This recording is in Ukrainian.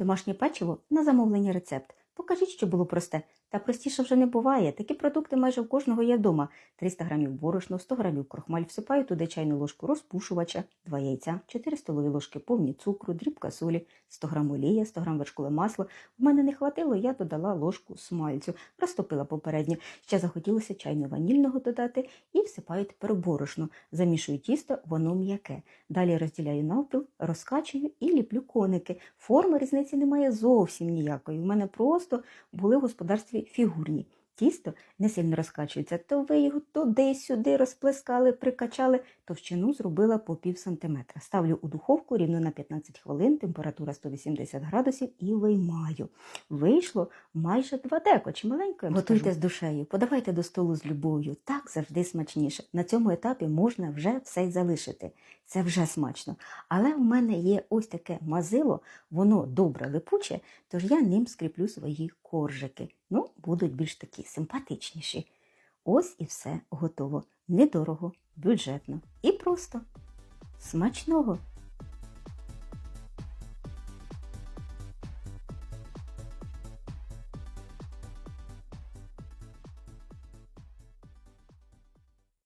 Домашнє печиво на замовлення рецепт. Покажіть, що було просте. Та простіше вже не буває. Такі продукти майже в кожного є вдома. 300 грамів борошно, 100 грамів крохмаль, всипаю туди чайну ложку розпушувача, 2 яйця, 4 столові ложки повні цукру, дрібка солі, 100 грам олія, 100 грам вершкове масло. В мене не хватило, я додала ложку смальцю, розтопила попередньо. Ще захотілося чайно-ванільного додати і всипаю тепер борошно. Замішую тісто, воно м'яке. Далі розділяю навпіл, розкачую і ліплю коники. Форми різниці немає зовсім ніякої. У мене просто були в господарстві фігурні. Тісто не сильно розкачується, то ви його туди-сюди розплескали, прикачали, товщину зробила по пів сантиметра. Ставлю у духовку рівно на 15 хвилин, температура 180 градусів і виймаю. Вийшло майже два деко, чи маленько. Готуйте скажу. з душею, подавайте до столу з любов'ю. Так завжди смачніше. На цьому етапі можна вже все й залишити. Це вже смачно. Але в мене є ось таке мазило, воно добре липуче, тож я ним скріплю свої коржики. Ну, будуть більш такі симпатичніші. Ось і все готово. Недорого, бюджетно і просто. Смачного!